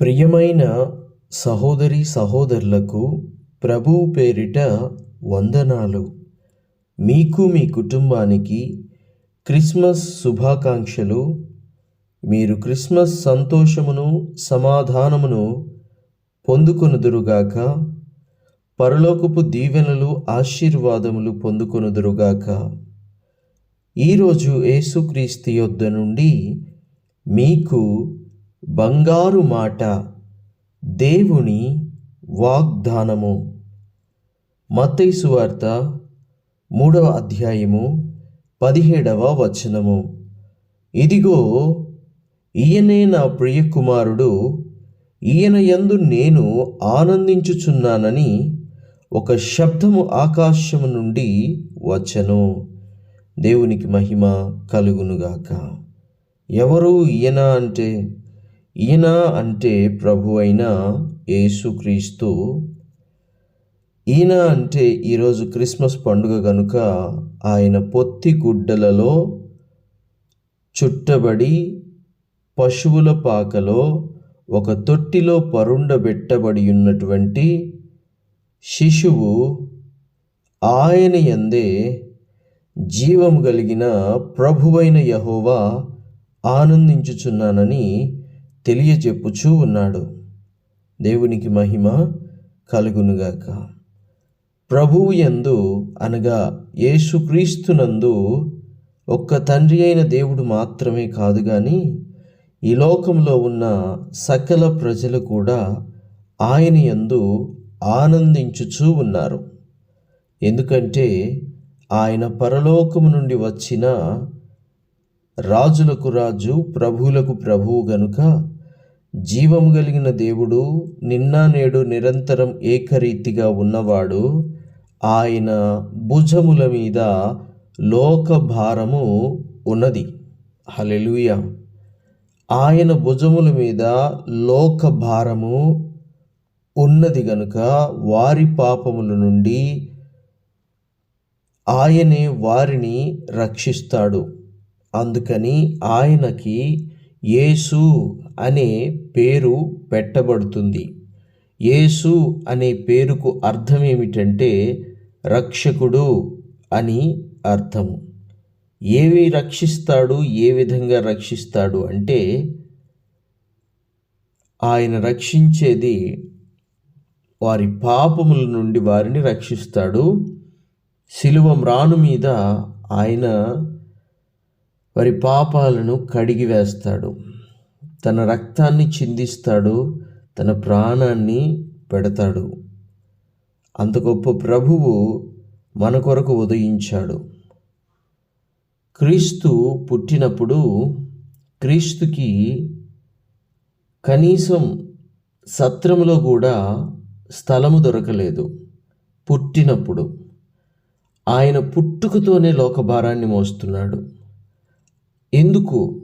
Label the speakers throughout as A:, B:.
A: ప్రియమైన సహోదరి సహోదరులకు ప్రభువు పేరిట వందనాలు. మీకు మీ కుటుంబానికి క్రిస్మస్ శుభాకాంక్షలు. మీరు క్రిస్మస్ సంతోషమును సమాధానమును పొందుకొనుదురుగాక. పరలోకపు దీవెనలు ఆశీర్వాదములు పొందుకొనుదురుగాక. ఈరోజు యేసుక్రీస్తు యొద్ద నుండి మీకు బంగారు మాట దేవుని వాగ్దానము. మతైసు వార్త మూడవ అధ్యాయము పదిహేడవ వచనము. ఇదిగో ఈయనే నా ప్రియ కుమారుడు ఈయన యందు నేను ఆనందించుచున్నానని ఒక శబ్దము ఆకాశము నుండి వచ్చను. దేవునికి మహిమ కలుగునుగాక. ఎవరు ఈయన అంటే? ఈయన అంటే ప్రభు అయిన యేసుక్రీస్తు ఈయన అంటే ఈరోజు క్రిస్మస్ పండుగ కనుక ఆయన పొత్తి గుడ్డలలో చుట్టబడి పశువుల పాకలో ఒక తొట్టిలో పరుండబెట్టబడి ఉన్నటువంటి శిశువు ఆయన యందే జీవము కలిగిన ప్రభువైన యహోవా ఆనందించుచున్నానని తెలియజెప్పుచూ ఉన్నాడు. దేవునికి మహిమ కలుగునుగాక. ప్రభువు యందు అనగా యేసుక్రీస్తునందు ఒక్క తండ్రి అయిన దేవుడు మాత్రమే కాదు కానీ ఈ లోకంలో ఉన్న సకల ప్రజలు కూడా ఆయన యందు ఆనందించుచూ ఉన్నారు. ఎందుకంటే ఆయన పరలోకము నుండి వచ్చిన రాజులకు రాజు ప్రభువులకు ప్రభువు గనుక జీవం కలిగిన దేవుడు నిన్న నేడు నిరంతరం ఏకరీతిగా ఉన్నవాడు. ఆయన భుజముల మీద లోక భారము ఉన్నది. హలెలుయ ఆయన భుజముల మీద లోక భారము ఉన్నది గనుక వారి పాపముల నుండి ఆయనే వారిని రక్షిస్తాడు. అందుకని ఆయనకి యేసు అనే పేరు పెట్టబడుతుంది. యేసు అనే పేరుకు అర్థం ఏమిటంటే రక్షకుడు అని అర్థము ఏవి రక్షిస్తాడు ఏ విధంగా రక్షిస్తాడు అంటే ఆయన రక్షించేది వారి పాపముల నుండి వారిని రక్షిస్తాడు. శిలువ మ్రాను మీద ఆయన వారి పాపాలను కడిగి వేస్తాడు తన రక్తాన్ని చిందిస్తాడు తన ప్రాణాన్ని పెడతాడు. అంత గొప్ప ప్రభువు మన కొరకు ఉదయించాడు. క్రీస్తు పుట్టినప్పుడు క్రీస్తుకి కనీసం సత్రములో కూడా స్థలము దొరకలేదు. పుట్టినప్పుడు ఆయన పుట్టుకతోనే లోకభారాన్ని మోస్తున్నాడు. ఎందుకు?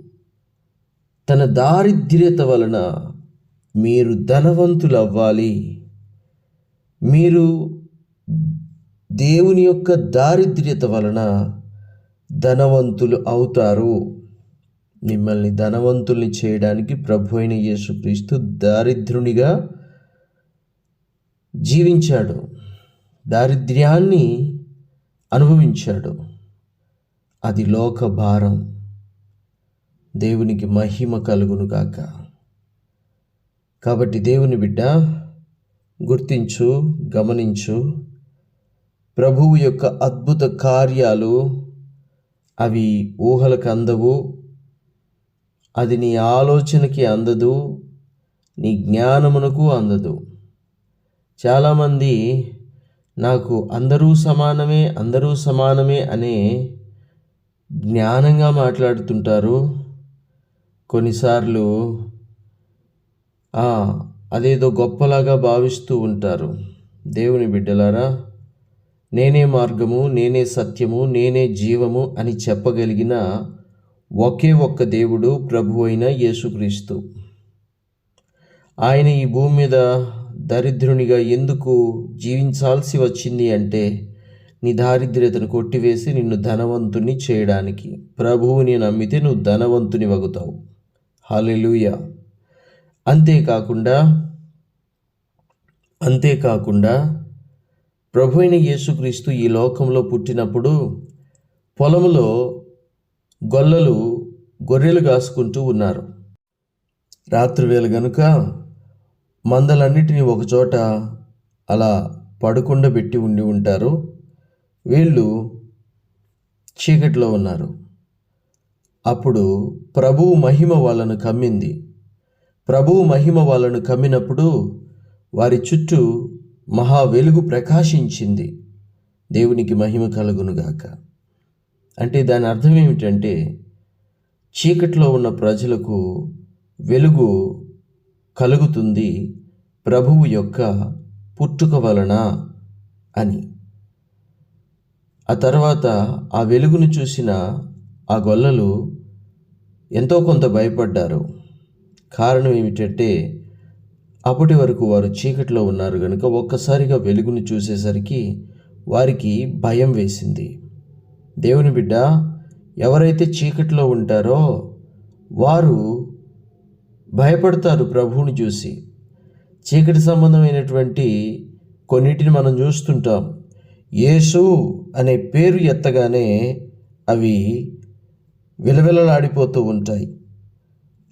A: తన దారిద్ర్యత వలన మీరు ధనవంతులు అవ్వాలి మీరు దేవుని యొక్క దారిద్ర్యత వలన ధనవంతులు అవుతారు. మిమ్మల్ని ధనవంతుల్ని చేయడానికి ప్రభు అయిన యేసుక్రీస్తు దారిద్రునిగా జీవించాడు. దారిద్ర్యాన్ని అనుభవించాడు. అది లోక భారం. దేవునికి మహిమ కలుగును గాక. కాబట్టి దేవుని బిడ్డ గుర్తించు గమనించు ప్రభువు యొక్క అద్భుత కార్యాలు అవి ఊహలకు అందవు. అది నీ ఆలోచనకి అందదు నీ జ్ఞానమునకు అందదు. చాలామంది నాకు అందరూ సమానమే అందరూ సమానమే అనే జ్ఞానంగా మాట్లాడుతుంటారు. కొన్నిసార్లు అదేదో గొప్పలాగా భావిస్తూ ఉంటారు. దేవుని బిడ్డలారా నేనే మార్గము నేనే సత్యము నేనే జీవము అని చెప్పగలిగిన ఒకే ఒక్క దేవుడు ప్రభు అయిన యేసుక్రీస్తు. ఆయన ఈ భూమి మీద దరిద్రునిగా ఎందుకు జీవించాల్సి వచ్చింది అంటే నీ దారిద్ర్యతను కొట్టివేసి నిన్ను ధనవంతుని చేయడానికి. ప్రభువుని నమ్మితే నువ్వు ధనవంతుని వగుతావు హాలెలుయ అంతేకాకుండా అంతేకాకుండా ప్రభు అయిన యేసుక్రీస్తు ఈ లోకంలో పుట్టినప్పుడు పొలంలో గొల్లలు గొర్రెలు కాసుకుంటూ ఉన్నారు. రాత్రివేళ గనుక మందలన్నిటినీ ఒకచోట అలా పడుకుండబెట్టి ఉండి ఉంటారు. వీళ్ళు చీకట్లో ఉన్నారు. అప్పుడు ప్రభువు మహిమ వాళ్ళను కమ్మింది. ప్రభువు మహిమ వాళ్ళను కమ్మినప్పుడు వారి చుట్టూ మహా వెలుగు ప్రకాశించింది. దేవునికి మహిమ కలుగునుగాక అంటే దాని అర్థం ఏమిటంటే చీకట్లో ఉన్న ప్రజలకు వెలుగు కలుగుతుంది ప్రభువు యొక్క పుట్టుక వలన అని. ఆ తర్వాత ఆ వెలుగును చూసిన ఆ గొల్లలు ఎంతో కొంత భయపడ్డారు. కారణం ఏమిటంటే అప్పటి వరకు వారు చీకట్లో ఉన్నారు కనుక ఒక్కసారిగా వెలుగును చూసేసరికి వారికి భయం వేసింది. దేవుని బిడ్డ ఎవరైతే చీకటిలో ఉంటారో వారు భయపడతారు ప్రభువుని చూసి. చీకటి సంబంధమైనటువంటి కొన్నిటిని మనం చూస్తుంటాం. యేసు అనే పేరు ఎత్తగానే అవి విలవిలలాడిపోతూ ఉంటాయి.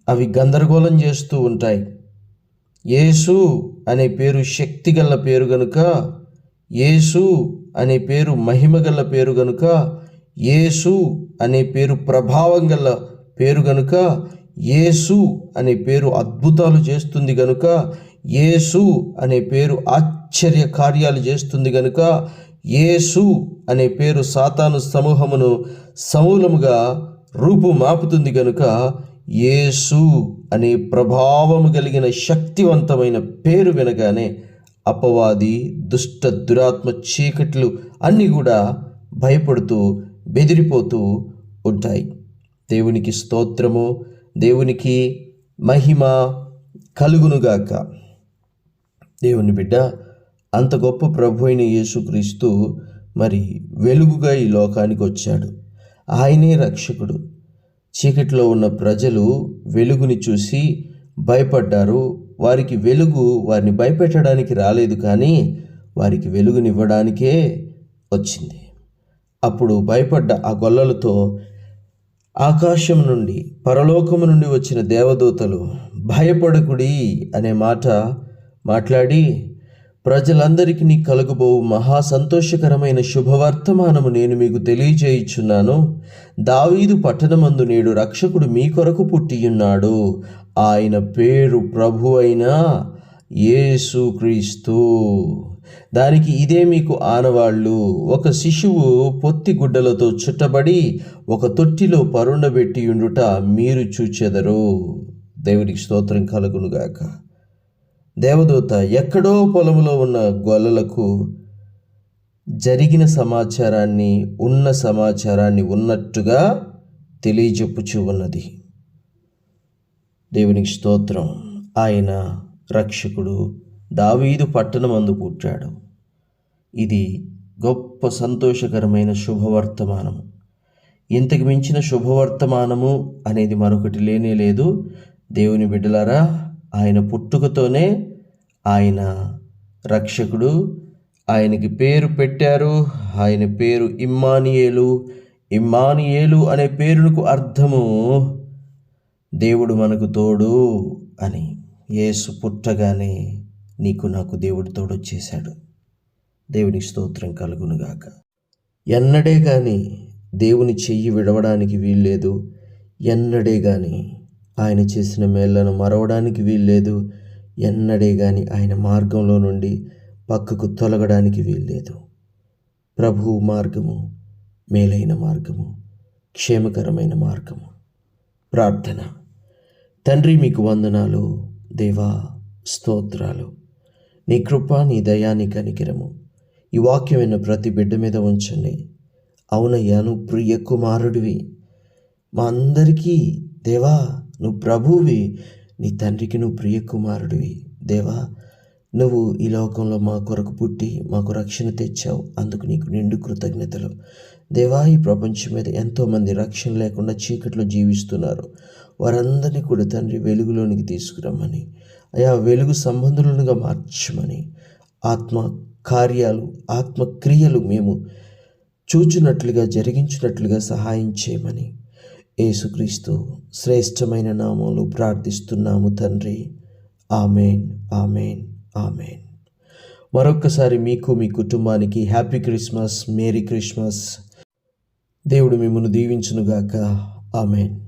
A: అవి గందరగోళం చేస్తూ ఉంటాయి. యేసు అనే పేరు శక్తి గల పేరు గనుక యేసు అనే పేరు మహిమ గల పేరు గనుక యేసు అనే పేరు ప్రభావం గల పేరు గనుక యేసు అనే పేరు అద్భుతాలు చేస్తుంది గనుక యేసు అనే పేరు ఆశ్చర్య కార్యాలు చేస్తుంది గనుక యేసు అనే పేరు సాతాను సమూహమును సమూలముగా రూపు మాపుతుంది కనుక యేసు అనే ప్రభావము కలిగిన శక్తివంతమైన పేరు వినగానే అపవాది దుష్ట దురాత్మ చీకట్లు అన్నీ కూడా భయపడుతూ బెదిరిపోతూ ఉంటాయి. దేవునికి స్తోత్రము దేవునికి మహిమ కలుగునుగాక. దేవుని బిడ్డ అంత గొప్ప ప్రభు అయిన యేసుక్రీస్తు మరి వెలుగుగా ఈ లోకానికి వచ్చాడు. ఆయనే రక్షకుడు. చీకటిలో ఉన్న ప్రజలు వెలుగుని చూసి భయపడ్డారు. వారికి వెలుగు వారిని భయపెట్టడానికి రాలేదు కానీ వారికి వెలుగునివ్వడానికే వచ్చింది. అప్పుడు భయపడ్డ ఆ గొల్లలతో ఆకాశం నుండి పరలోకము నుండి వచ్చిన దేవదూతలు భయపడకుడి అనే మాట మాట్లాడి ప్రజలందరికీ నీ కలుగుబోవు మహా సంతోషకరమైన శుభవర్తమానము నేను మీకు తెలియజేయుచున్నాను. దావీదు పట్టణమందు నేడు రక్షకుడు మీ కొరకు పుట్టియున్నాడు. ఆయన పేరు ప్రభు అయిన యేసుక్రీస్తు దానికి ఇదే మీకు ఆనవాళ్ళు ఒక శిశువు పొత్తి గుడ్డలతో చుట్టబడి ఒక తొట్టిలో పరుండబెట్టి ఉండుట మీరు చూచెదరు. దేవుడికి స్తోత్రం కలుగునుగాక. దేవదూత ఎక్కడో పొలంలో ఉన్న గొల్లలకు జరిగిన సమాచారాన్ని ఉన్న సమాచారాన్ని ఉన్నట్టుగా తెలియజెప్పుచూ ఉన్నది. దేవునికి స్తోత్రం. ఆయన రక్షకుడు దావీదు పట్టణమందు పుట్టాడు. ఇది గొప్ప సంతోషకరమైన శుభవర్తమానము ఇంతకు మించిన శుభవర్తమానము అనేది మరొకటి లేనే లేదు. దేవుని బిడ్డలారా ఆయన పుట్టుకతోనే ఆయన రక్షకుడు. ఆయనకి పేరు పెట్టారు. ఆయన పేరు ఇమ్మానియేలు. ఇమ్మానియేలు అనే పేరునకు అర్థము దేవుడు మనకు తోడు అని యేసు పుట్టగానే నీకు నాకు దేవుడు తోడొచ్చేశాడు. దేవుని స్తోత్రం కలుగునుగాక. ఎన్నడే కానీ దేవుని చెయ్యి విడవడానికి వీల్లేదు. ఎన్నడే కానీ ఆయన చేసిన మేళ్ళను మరవడానికి వీల్లేదు. ఎన్నడే కానీ ఆయన మార్గంలో నుండి పక్కకు తొలగడానికి వీల్లేదు. ప్రభువు మార్గము మేలైన మార్గము క్షేమకరమైన మార్గము. ప్రార్థన. తండ్రి మీకు వందనాలు. దేవా స్తోత్రాలు. నీ కృప నీ దయాన్ని నీ కనికిరము. ఈ వాక్యమైన ప్రతి బిడ్డ మీద ఉంచండి. అవునయ్యాను ప్రియ కుమారుడివి. మా అందరికీ దేవా నువ్వు ప్రభువి నీ తండ్రికి నువ్వు ప్రియకుమారుడివి. దేవా నువ్వు ఈ లోకంలో మా కొరకు పుట్టి మాకు రక్షణ తెచ్చావు. అందుకు నీకు నిండు కృతజ్ఞతలు. దేవా ఈ ప్రపంచం మీద ఎంతోమంది రక్షణ లేకుండా చీకట్లో జీవిస్తున్నారు. వారందరినీ కూడా తండ్రి వెలుగులోనికి తీసుకురమ్మని. అయా వెలుగు సంబంధులుగా మార్చమని. ఆత్మ కార్యాలు ఆత్మక్రియలు మేము చూచినట్లుగా జరిగించినట్లుగా సహాయం చేయమని. యేసుక్రీస్తు శ్రేష్టమైన నామంలో ప్రార్థిస్తున్నాము తండ్రి. Amen amen amen. మరొక్కసారి మీకు మీ కుటుంబానికి హ్యాపీ క్రిస్మస్ మేరీ క్రిస్మస్. దేవుడు మిమ్మల్ని దీవించునుగాక. ఆమెన్.